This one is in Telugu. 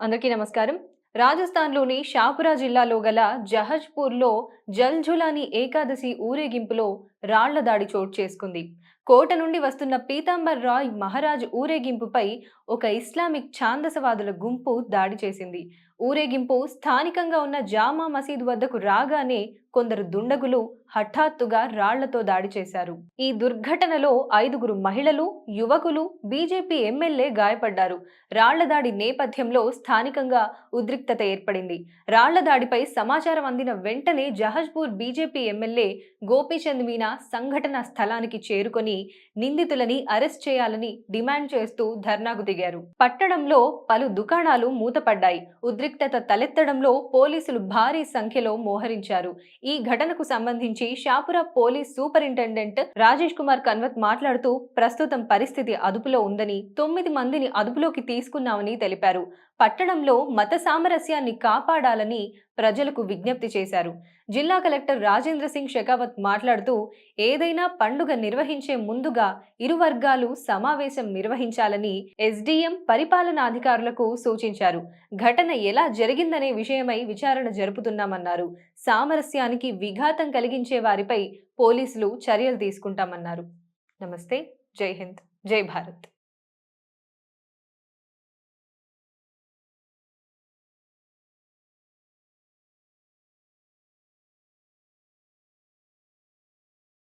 అందరికీ నమస్కారం. రాజస్థాన్లోని షాపురా జిల్లాలో గల జహజ్పూర్లో జల్ఝులాని ఏకాదశి ఊరేగింపులో రాళ్ళ దాడి చోటు చేసుకుంది. కోట నుండి వస్తున్న పీతాంబర్ రాయ్ మహారాజ్ ఊరేగింపుపై ఒక ఇస్లామిక్ ఛాందసవాదుల గుంపు దాడి చేసింది. ఊరేగింపు స్థానికంగా ఉన్న జామా మసీద్ వద్దకు రాగానే కొందరు దుండగులు హఠాత్తుగా రాళ్ళతో దాడి చేశారు. ఈ దుర్ఘటనలో ఐదుగురు మహిళలు యువకులు బీజేపీ ఎమ్మెల్యే గాయపడ్డారు. రాళ్ళ దాడి నేపథ్యంలో స్థానికంగా ఉద్రిక్తత ఏర్పడింది. రాళ్ళ దాడిపై సమాచారం అందిన వెంటనే జహజ్పూర్ బీజేపీ ఎమ్మెల్యే గోపీచంద్ మీనా సంఘటన స్థలానికి చేరుకొని నిందితులని అరెస్ట్ చేయాలని డిమాండ్ చేస్తూ ధర్నాకు దిగారు. పట్టణంలో పలు దుకాణాలు మూతపడ్డాయి. ఉద్రిక్తత తలెత్తడంలో పోలీసులు భారీ సంఖ్యలో మోహరించారు. ఈ ఘటనకు సంబంధించి షాపురా పోలీస్ సూపరింటెండెంట్ రాజేష్ కుమార్ కన్వత్ మాట్లాడుతూ ప్రస్తుతం పరిస్థితి అదుపులో ఉందని తొమ్మిది మందిని అదుపులోకి తీసుకున్నామని తెలిపారు. పట్టణంలో మత సామరస్యాన్ని కాపాడాలని ప్రజలకు విజ్ఞప్తి చేశారు. జిల్లా కలెక్టర్ రాజేంద్ర సింగ్ షెకావత్ మాట్లాడుతూ ఏదైనా పండుగ నిర్వహించే ముందుగా ఇరు వర్గాలు సమావేశం నిర్వహించాలని ఎస్డీఎం పరిపాలనాధికారులకు సూచించారు. ఘటన ఎలా జరిగిందనే విషయమై విచారణ జరుపుతున్నామన్నారు. సామరస్యానికి విఘాతం కలిగించే వారిపై పోలీసులు చర్యలు తీసుకుంటామన్నారు. నమస్తే. జై హింద్. జై భారత్.